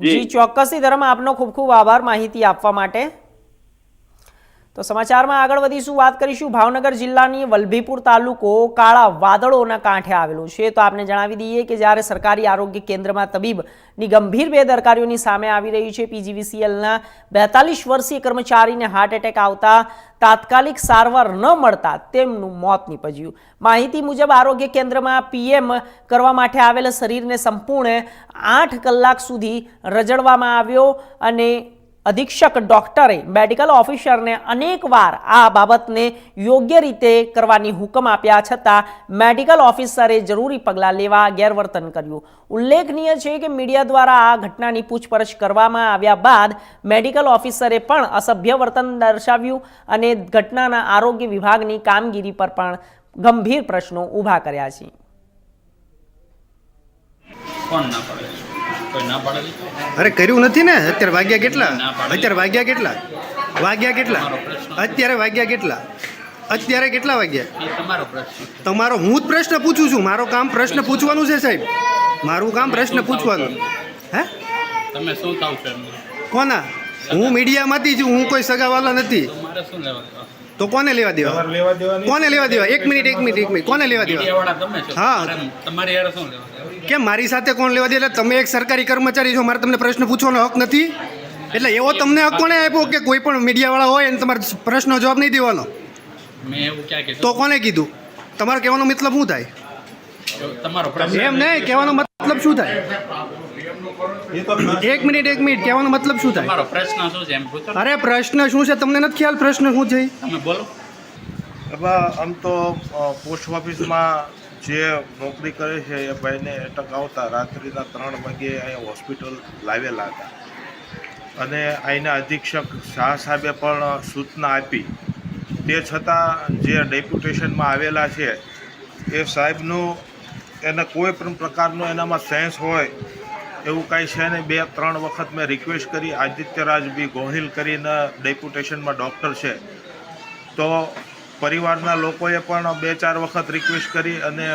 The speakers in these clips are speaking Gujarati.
જી. ચોક્કસથી ધર્મ આપનો ખૂબ ખૂબ આભાર માહિતી આપવા માટે. તો સમાચારમાં આગળ વધીશું, વાત કરીશું ભાવનગર જિલ્લાની વલભીપુર તાલુકો કાળા વાદળોના કાંઠે આવેલો છે. તો આપને જણાવી દઈએ કે જ્યારે સરકારી આરોગ્ય કેન્દ્રમાં તબીબની ગંભીર બેદરકારીઓની સામે આવી રહી છે, પીજીવીસીએલના બેતાલીસ વર્ષીય કર્મચારીને હાર્ટ એટેક આવતા તાત્કાલિક સારવાર ન મળતા તેમનું મોત નીપજ્યું. માહિતી મુજબ આરોગ્ય કેન્દ્રમાં પીએમ કરવા માટે આવેલા શરીરને સંપૂર્ણ આઠ કલાક સુધી રજડવામાં આવ્યો અને અધિક્ષક ડોક્ટરે મેડિકલ ઓફિસરને અનેકવાર આ બાબતને યોગ્ય રીતે કરવાની હુકમ આપ્યા છતાં મેડિકલ ઓફિસરે જરૂરી પગલાં લેવા ગેરવર્તન કર્યું. ઉલ્લેખનીય છે કે મીડિયા દ્વારા આ ઘટનાની પૂછપરછ કરવામાં આવ્યા બાદ મેડિકલ ઓફિસરે પણ અસભ્ય વર્તન દર્શાવ્યું અને ઘટનાના આરોગ્ય વિભાગની કામગીરી પર પણ ગંભીર પ્રશ્નો ઊભા કર્યા છે. ના અરે કર્યું નથી ને? અત્યારે વાગ્યા કેટલા? અત્યારે વાગ્યા કેટલા? વાગ્યા કેટલા? અત્યારે વાગ્યા કેટલા? અત્યારે કેટલા વાગ્યા? તમારો પ્રશ્ન. તમારો હું જ પ્રશ્ન પૂછું છું. મારો કામ પ્રશ્ન પૂછવાનું છે સાહેબ. મારું કામ પ્રશ્ન પૂછવાનું. હે? તમે શું થાવ છો કોના? હું મીડિયામાંથી છું. હું કોઈ સગાવાલા નથી. તો મારે લેવા દેવા? કોને લેવા દેવા કોને લેવા દેવા? એક મિનિટ એક મિનિટ એક મિનિટ. કોને લેવા દેવા? મીડિયાવાળા તમે છો? હા. તમારે- તમારી યાર શું લેવા કેમ મારી સાથે કોણ લેવા દે એટલે તમે એક સરકારી કર્મચારી છો મારે તમને પ્રશ્ન પૂછવાનો હક નથી. એટલે એવો તમને હક કોને આપ્યો કે કોઈ પણ મીડિયાવાળા હોય અને તમારે પ્રશ્નનો જવાબ નહીં દેવાનો? મેં એવું ક્યાં કીધું? તો કોને કીધું? તમારો કહેવાનો મતલબ શું થાય? એમ નહીં. કહેવાનો મતલબ શું થાય? એક મિનિટ એક મિનિટ. કહેવાનો મતલબ શું થાય? મારો પ્રશ્ન શું છે એમ પૂછો? અરે પ્રશ્ન શું છે? તમને નથી ખ્યાલ પ્રશ્ન શું છે? તમે બોલો. આમ તો પોસ્ટ ઓફિસમાં જે નોકરી કરે છે એ ભાઈને એટક આવતા રાત્રિના ત્રણ વાગે અહીંયા હોસ્પિટલ લાવેલા હતા. અને અહીંના અધિક્ષક શાહ સાહેબે પણ સૂચના આપી. તે છતાં જે ડેપ્યુટેશનમાં આવેલા છે એ સાહેબનું એને કોઈ પણ પ્રકારનો એનામાં સેન્સ હોય એવું કાંઈ છે નહીં. બે, ત્રણ વખત મેં રિક્વેસ્ટ કરી. આદિત્યરાજ બી ગોહિલ કરીને ડેપ્યુટેશનમાં ડૉક્ટર છે. તો પરિવારના લોકોએ પણ બે, ચાર વખત રિક્વેસ્ટ કરી અને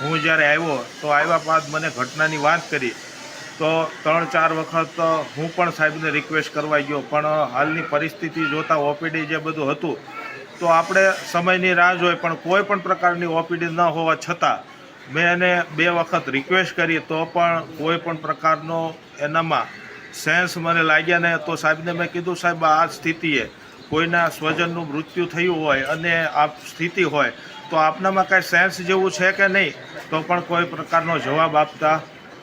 હું જ્યારે આવ્યો, તો આવ્યા બાદ મને ઘટનાની વાત કરી. તો ત્રણ, ચાર વખત હું પણ સાહેબને રિક્વેસ્ટ કરવા ગયો. પણ હાલની પરિસ્થિતિ જોતાં ઓપીડી જે બધું હતું, તો આપણે સમયની રાહ જોઈ. પણ કોઈ પણ પ્રકારની ઓપીડી ન હોવા છતાં મેં એને બે વખત રિક્વેસ્ટ કરી, તો પણ કોઈ પણ પ્રકારનો એનામાં સેન્સ મને લાગ્યા ને તો સાહેબને મેં કીધું, સાહેબ, આ સ્થિતિએ કોઈના સ્વજનનું મૃત્યુ થયું હોય અને આ સ્થિતિ હોય, તો આપનામાં કાંઈ સેન્સ જેવું છે કે નહીં? તો પણ કોઈ પ્રકારનો જવાબ આપતા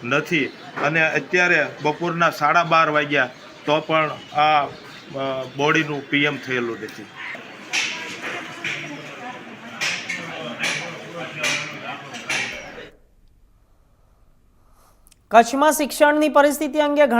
નથી. અને અત્યારે બપોરના સાડા બાર વાગ્યા, તો પણ આ બોડીનું પીએમ થયેલું નથી. કચ્છમાં શિક્ષણની પરિસ્થિતિ અંગે ઘણા